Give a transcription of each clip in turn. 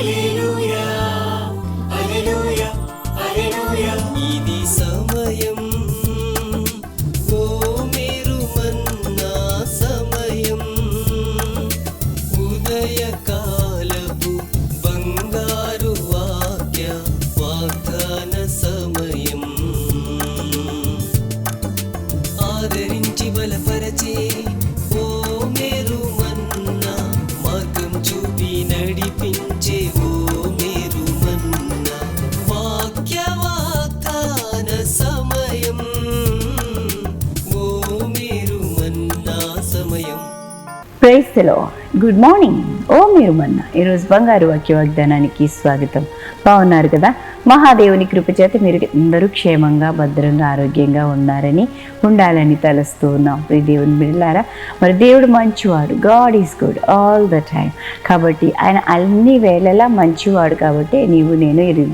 ఇది Praise the Lord. Good morning ఓ మీరు మొన్న ఈరోజు బంగారు వాక్య వాగ్దానానికి స్వాగతం. బాగున్నారు కదా? మహాదేవుని కృపచేత మీరు అందరూ క్షేమంగా భద్రంగా ఆరోగ్యంగా ఉన్నారని ఉండాలని తలుస్తూ ఉన్నాం. ఈ దేవుని బిడ్డలారా మరి దేవుడు మంచివాడు. God is good all the time కాబట్టి ఆయన అన్ని వేళలా మంచివాడు కాబట్టి నీవు నేను ఈ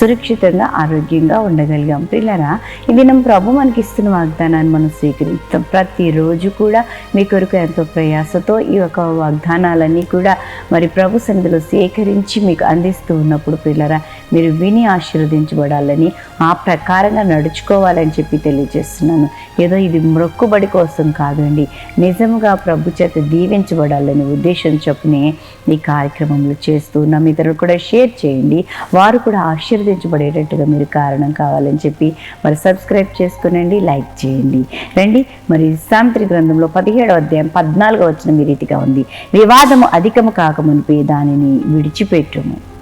సురక్షితంగా ఆరోగ్యంగా ఉండగలిగాం. పిల్లరా ఈ దినం ప్రభు మనకి ఇస్తున్న వాగ్దానాన్ని మనం స్వీకరిస్తాం. ప్రతిరోజు కూడా మీ కొరకు ఎంతో ప్రయాసతో ఈ యొక్క వాగ్దానాలన్నీ కూడా మరి ప్రభు సన్నిధిలో సేకరించి మీకు అందిస్తూ ఉన్నప్పుడు పిల్లరా మీరు విని ఆశీర్వదించబడాలని ఆ ప్రకారంగా నడుచుకోవాలని చెప్పి తెలియజేస్తున్నాను. ఏదో ఇది మొక్కుబడి కోసం కాదండి. నిజముగా ప్రభు చేత దీవించబడాలని ఉద్దేశం చొప్పునే ఈ కార్యక్రమంలో చేస్తూ ఉన్నాం ఇతరులు కూడా షేర్ చేయండి. వారు కూడా ఆశీర్వదించబడేటట్టుగా మీరు కారణం కావాలని చెప్పి మరి సబ్స్క్రైబ్ చేసుకునండి లైక్ చేయండి. రండి మరి సాంత్రి గ్రంథంలో పదిహేడవ అధ్యాయం పద్నాలుగో వచ్చిన మీ రీతిగా ఉంది. వివాదము అధికము కాకమునిపి దానిని విడిచిపెట్టుము.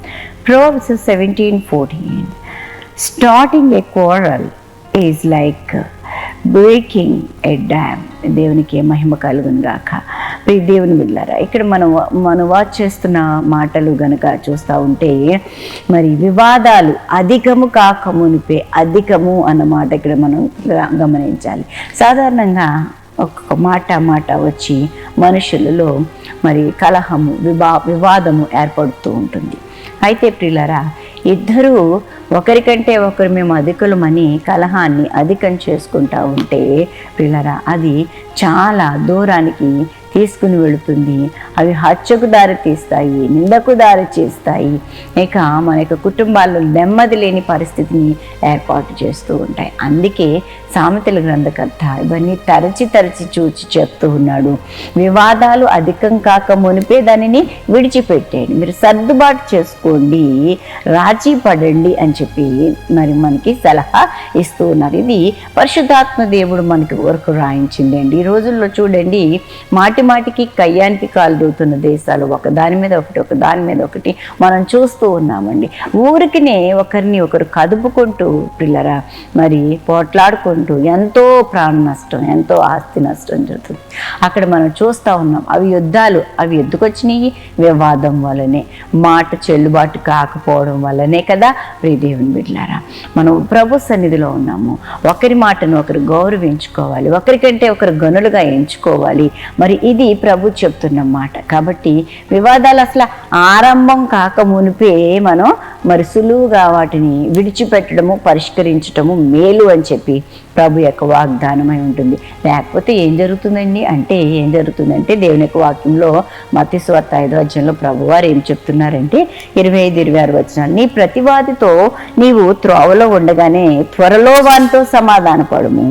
Proverbs 17:14 Starting a quarrel is like breaking a dam దేవునికి మహిమ కలుగును గాక. ప్రియ దేవుని వెళ్ళారా ఇక్కడ మనం మనం వాచ్ చేస్తున్న మాటలు గనక చూస్తూ ఉంటే మరి వివాదాలు అధికము కాక మునిపే అధికము అన్న మాట ఇక్కడ మనం గమనించాలి. సాధారణంగా ఒక్కొక్క మాట మాట వచ్చి మనుషులలో మరి కలహము వివా వివాదము ఏర్పడుతూ ఉంటుంది. అయితే ప్రియులరా ఇద్దరూ ఒకరికంటే ఒకరు మేము అధికులమని కలహాన్ని అధికం చేసుకుంటా ఉంటే పిల్లరా అది చాలా దూరానికి తీసుకుని వెళుతుంది. అవి హత్యకు దారి తీస్తాయి నిందకు దారి చేస్తాయి. ఇక మన యొక్క కుటుంబాల్లో నెమ్మది లేని పరిస్థితిని ఏర్పాటు చేస్తూ ఉంటాయి. అందుకే సామెతల గ్రంథకర్త ఇవన్నీ తరచి తరచి చూచి చెప్తూ ఉన్నాడు. వివాదాలు అధికం కాక మునిపే దానిని విడిచిపెట్టేయండి. మీరు సర్దుబాటు చేసుకోండి. రాజీ పడండి అని చెప్పి మరి మనకి సలహా ఇస్తూ ఉన్నారు. ఇది పరిశుద్ధాత్మ దేవుడు మనకి వరకు రాయించిందండి. ఈ రోజుల్లో చూడండి మాటి మాటికి కయ్యానికి కాలు దూతున్న దేశాలు ఒక దాని మీద ఒకటి ఒక దాని మీద ఒకటి మనం చూస్తూ ఉన్నామండి. ఊరికినే ఒకరిని ఒకరు కదుపుకుంటూ పిల్లరా మరి పోట్లాడుకుంటూ ఎంతో ప్రాణ నష్టం ఎంతో ఆస్తి నష్టం జరుగుతుంది. అక్కడ మనం చూస్తూ ఉన్నాం అవి యుద్ధాలు అవి ఎందుకొచ్చినాయి? వివాదం వల్లనే మాట చెల్లుబాటు కాకపోవడం వల్లనే కదా ప్రియదేవుని బిడ్లారా మనం ప్రభు సన్నిధిలో ఉన్నాము ఒకరి మాటను ఒకరు గౌరవించుకోవాలి ఒకరికంటే ఒకరు గనులుగా ఎంచుకోవాలి. మరి ఇది ప్రభు చెప్తున్న మాట కాబట్టి వివాదాలు అసలు ఆరంభం కాక మునిపే మనం మరి సులువుగా వాటిని విడిచిపెట్టడము పరిష్కరించడము మేలు అని చెప్పి ప్రభు యొక్క వాగ్దానమై ఉంటుంది. లేకపోతే ఏం జరుగుతుందండి? అంటే ఏం జరుగుతుందంటే దేవుని యొక్క వాక్యంలో మతి స్వార్థ ఐదో అధ్యాయంలో ప్రభు వారు ఏం చెప్తున్నారంటే ఇరవై ఐదు ఇరవై ఆరు వచనాలు నీ ప్రతివాదితో నీవు త్రోవలో ఉండగానే త్వరలో వానితో సమాధానపడము.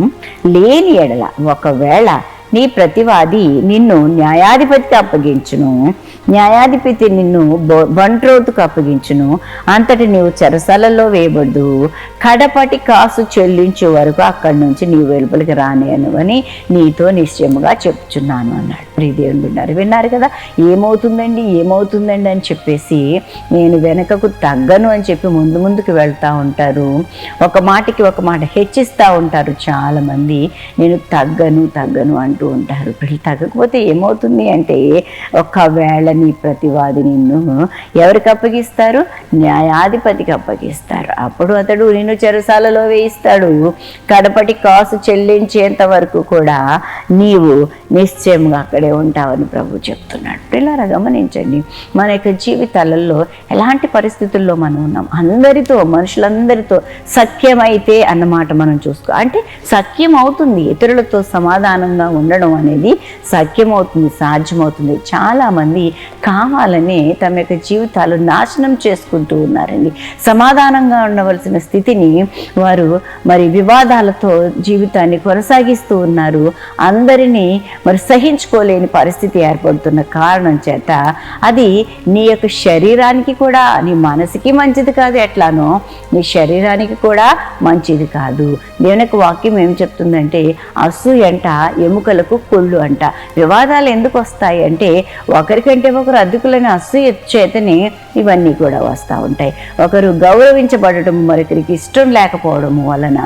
లేని ఎడల ఒకవేళ నీ ప్రతివాది నిన్ను న్యాయాధిపతికి అప్పగించును. న్యాయాధిపతి నిన్ను బొ- బంట్రోతుకు అప్పగించును. అంతటి నీవు చెరసలలో వేయబడ్డు. కడపటి కాసు చెల్లించే వరకు అక్కడి నుంచి నీవు వెలుపలికి రానేను అని నీతో నిశ్చయముగా చెప్తున్నాను అన్నాడు. ప్రియదేవులు విన్నారు విన్నారు కదా ఏమవుతుందండి ఏమవుతుందండి అని చెప్పేసి నేను వెనకకు తగ్గను అని చెప్పి ముందు ముందుకు వెళ్తూ ఉంటారు. ఒక మాటకి ఒక మాట హెచ్చిస్తూ ఉంటారు చాలామంది. నేను తగ్గను తగ్గను అంటూ ఉంటారు. తగ్గకపోతే ఏమవుతుంది అంటే ఒకవేళ నీ ప్రతివాది నిన్ను ఎవరికి అప్పగిస్తారు? న్యాయాధిపతికి అప్పగిస్తారు. అప్పుడు అతడు నిన్ను చెరసాలలో వేయిస్తాడు. కడపటి కాసు చెల్లించేంత వరకు కూడా నీవు నిశ్చయంగా అక్కడే ఉంటావని ప్రభు చెప్తున్నాడు. పిల్లరా గమనించండి. మన యొక్క జీవితాలలో ఎలాంటి పరిస్థితుల్లో మనం ఉన్నాం? అందరితో మనుషులందరితో సఖ్యమైతే అన్నమాట మనం చూసుకో అంటే సఖ్యం అవుతుంది. ఇతరులతో సమాధానంగా ఉండడం అనేది సఖ్యమవుతుంది సాధ్యమవుతుంది. చాలామంది కావాలని తమ యొక్క జీవితాలు నాశనం చేసుకుంటూ ఉన్నారండి. సమాధానంగా ఉండవలసిన స్థితిని వారు మరి వివాదాలతో జీవితాన్ని కొనసాగిస్తూ ఉన్నారు. అందరినీ మరి సహించుకోలేని పరిస్థితి ఏర్పడుతున్న కారణం చేత అది నీ యొక్క శరీరానికి కూడా నీ మనసుకి మంచిది కాదు ఎట్లానో నీ శరీరానికి కూడా మంచిది కాదు. దేవుని యొక్క వాక్యం ఏం చెప్తుందంటే అసూయంట ఎముకలకు కుళ్ళు అంట. వివాదాలు ఎందుకు వస్తాయి అంటే ఒకరికంటే ఒకరు అద్దెకులని అసూయ చేతనే ఇవన్నీ కూడా వస్తూ ఉంటాయి. ఒకరు గౌరవించబడటం మరొకరికి ఇష్టం లేకపోవడం వలన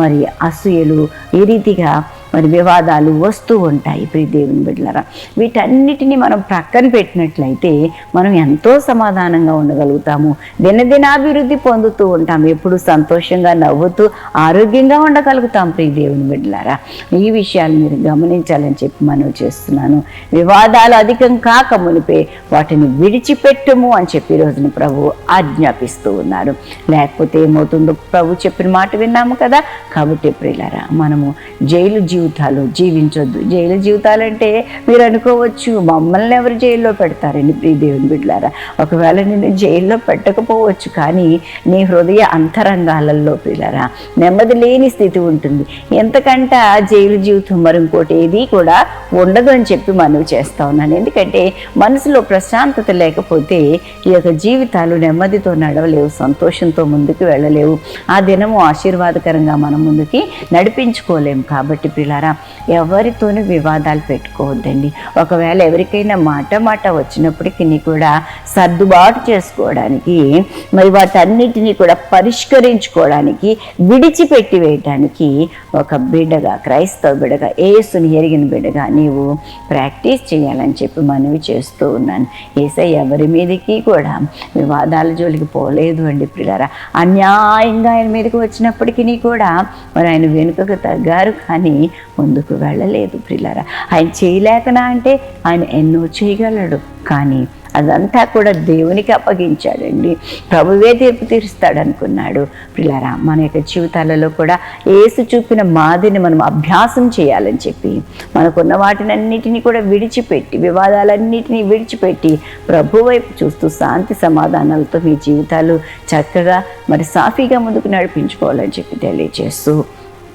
మరి అసూయలు ఈ రీతిగా మరి వివాదాలు వస్తూ ఉంటాయి ప్రియ దేవుని బిడ్డలరా. వీటన్నిటిని మనం ప్రక్కన పెట్టినట్లయితే మనం ఎంతో సమాధానంగా ఉండగలుగుతాము. దినదినాభివృద్ధి పొందుతూ ఉంటాం. ఎప్పుడు సంతోషంగా నవ్వుతూ ఆరోగ్యంగా ఉండగలుగుతాం ప్రియ దేవుని బిడ్డలారా. ఈ విషయాలు మీరు గమనించాలని చెప్పి మనం చేస్తున్నాను. వివాదాలు అధికం కాక మునిపే వాటిని విడిచిపెట్టుము అని చెప్పి రోజున ప్రభు ఆజ్ఞాపిస్తూ ఉన్నారు. లేకపోతే ఏమవుతుందో ప్రభు చెప్పిన మాట విన్నాము కదా. కాబట్టి ప్రియులారా మనము జైలు జీవితాలు జీవించొద్దు. జైలు జీవితాలు అంటే మీరు అనుకోవచ్చు మమ్మల్ని ఎవరు జైల్లో పెడతారండి ప్రియ దేవుని బిడ్డలారా ఒకవేళ నేను జైల్లో పెట్టకపోవచ్చు కానీ నీ హృదయ అంతరంగాలలో పిల్లరా నెమ్మది లేని స్థితి ఉంటుంది. ఎంతకంట జైలు జీవితం మరి ఇంకోటి ఏది కూడా ఉండదు అని చెప్పి మనవి చేస్తా ఉన్నాను. ఎందుకంటే మనసులో ప్రశాంతత లేకపోతే ఈ యొక్క జీవితాలు నెమ్మదితో నడవలేవు సంతోషంతో ముందుకు వెళ్ళలేవు. ఆ దినము ఆశీర్వాదకరంగా మనం ముందుకి నడిపించుకోలేము కాబట్టి పిల్లారా ఎవరితోనూ వివాదాలు పెట్టుకోవద్దండి. ఒకవేళ ఎవరికైనా మాట మాట వచ్చినప్పటికీ కూడా సర్దుబాటు చేసుకోవడానికి మరి వాటన్నిటినీ కూడా పరిష్కరించుకోవడానికి విడిచిపెట్టి వేయటానికి ఒక బిడ్డగా క్రైస్తవ బిడ్డగా ఏసుని ఎరిగిన బిడ్డగా నీవు ప్రాక్టీస్ చేయాలని చెప్పి మనవి చేస్తూ ఉన్నాను. ఏసై ఎవరి మీదకి కూడా వివాదాల జోలికి పోలేదు అండి పిల్లరా. అన్యాయంగా ఆయన మీదకి వచ్చినప్పటికీ కూడా మరి ఆయన వెనుకకు తగ్గారు కానీ ముందుకు వెళ్ళలేదు ప్రిలారా. ఆయన చేయలేకనా అంటే ఆయన ఎన్నో చేయగలడు. కానీ అదంతా కూడా దేవునికి అప్పగించాడండి. ప్రభువే తీర్పు తీరుస్తాడు అనుకున్నాడు పిల్లరా మన యొక్క జీవితాలలో కూడా ఏసు చూపిన మాదిని మనం అభ్యాసం చేయాలని చెప్పి మనకున్న వాటినన్నిటినీ కూడా విడిచిపెట్టి వివాదాలన్నిటినీ విడిచిపెట్టి ప్రభు వైపు చూస్తూ శాంతి సమాధానాలతో మీ జీవితాలు చక్కగా మరి సాఫీగా ముందుకు నడిపించుకోవాలని చెప్పి తెలియజేస్తూ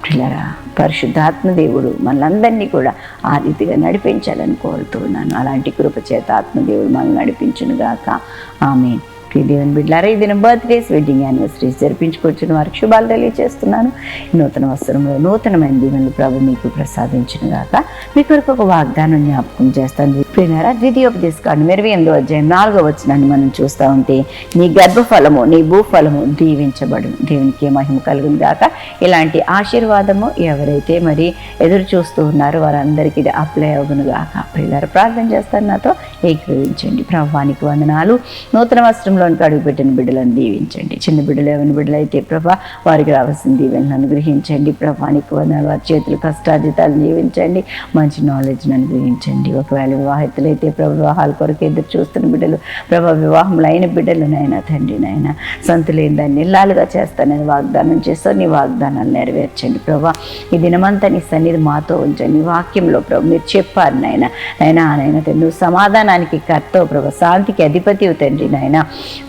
పిల్లరా పరిశుద్ధాత్మ దేవుడు మనందరినీ కూడా ఆ రీతిగా నడిపించాలని కోరుతున్నాను అలాంటి కృపచేత ఆత్మదేవుడు మనల్ని నడిపించును గాక ఆమె ప్రియ దేవుని బిడ్డారా ఈ దిన బర్త్డేస్ వెడ్డింగ్ యానివర్సరీస్ జరిపించుకొచ్చిన వారికి శుభాలు తెలియజేస్తున్నాను నూతన వస్త్రంలో నూతనమైన దీవెనలు ప్రభు మీకు ప్రసాదించిన గాక మీ కొరకు ఒక వాగ్దానం జ్ఞాపకం చేస్తాను. ప్రియులారా ద్వితీయోపదేశ కాండం ఇరవై ఎనిమిదో అధ్యాయం నాలుగో వచ్చినాన్ని మనం చూస్తూ ఉంటే నీ గర్భఫలము నీ భూఫలము దీవించబడు. దేవునికి మహిమ కలుగును గాక. ఇలాంటి ఆశీర్వాదము ఎవరైతే మరి ఎదురు చూస్తూ ఉన్నారో వారందరికీ ఇది అప్లై అవ్వను గాక. ప్రియులారా ప్రార్థన చేస్తాను నాతో. ఏకీభవించండి. ప్రభానికి వందనాలు. నూతన వస్త్రంలోనికి అడుగుపెట్టిన బిడ్డలను దీవించండి. చిన్న బిడ్డలు ఎవరి బిడ్డలు అయితే ప్రభా వారికి రావాల్సిన దీవెనలను అనుగ్రహించండి. ప్రభానికి వందలు వారి చేతులు కష్టార్జితాలు దీవించండి. మంచి నాలెడ్జ్ని అనుగ్రహించండి. ఒకవేళ వివాహితులైతే ప్రభు వివాహాల కొరకు ఎదురు చూస్తున్న బిడ్డలు ప్రభా వివాహములు అయిన బిడ్డలు నాయన తండ్రి నాయన సంతులేని దాన్ని ఇల్లాలుగా చేస్తానని వాగ్దానం చేస్తాను నీ వాగ్దానాలు నెరవేర్చండి. ప్రభా ఈ దినమంతా నీ సన్నిధి మాతో ఉంచండి. వాక్యంలో ప్రభు మీరు చెప్పారు నాయన. నాయన నాయన తండ్రి నువ్వు సమాధానానికి కర్తవు ప్రభా. శాంతికి అధిపతి తండ్రి నాయన.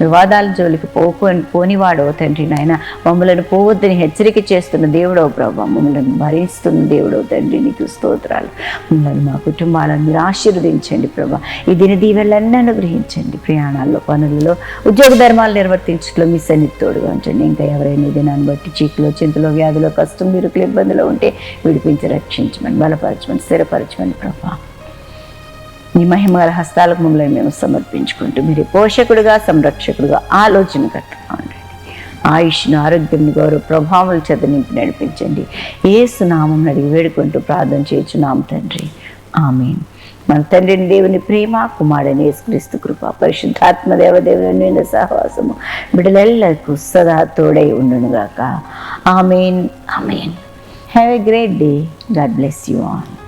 వివాదాల జోలికి పోకు పోనివాడో తండ్రి నాయన మమ్మలను పోవద్దని హెచ్చరిక చేస్తున్న దేవుడో ప్రభా మమ్మల్ని భరిస్తున్న దేవుడో తండ్రి నీకు స్తోత్రాలు. మమ్మల్ని మా కుటుంబాలను మీరు ఆశీర్వదించండి ప్రభా. ఈ దిన దీవెళ్ళన్నీ అనుగ్రహించండి. ప్రయాణాల్లో పనులలో ఉద్యోగ ధర్మాలు నిర్వర్తించడంలో మీ సన్నిధి తోడుగా ఉంచండి. ఇంకా ఎవరైనా ఈ దినాన్ని బట్టి చీకులో చింతలో వ్యాధిలో కష్టం మీరు ఇబ్బందులు ఉంటే విడిపించి రక్షించమని బలపరచమని స్థిరపరచమని ప్రభా. నీ మహిమగల హస్తాలకు మమ్మల్ని మేము సమర్పించుకుంటూ మీరు పోషకుడుగా సంరక్షకుడుగా ఆలోచన ఉండండి ఆయుష్ను ఆరోగ్యం గౌరవ ప్రభావం చేత నింపి నడిపించండి. ఏ సునామం అడిగి వేడుకుంటూ ప్రార్థన చేయుచున్నాం తండ్రి. ఆమె మన తండ్రిని దేవుని ప్రేమ కుమారుని యేసుక్రీస్తు కృప పరిశుద్ధాత్మ దేవదేవుని సహవాసము బిడలెళ్ళకు సదా తోడై ఉండునుగాక amen. Amen. Have a great day God bless you all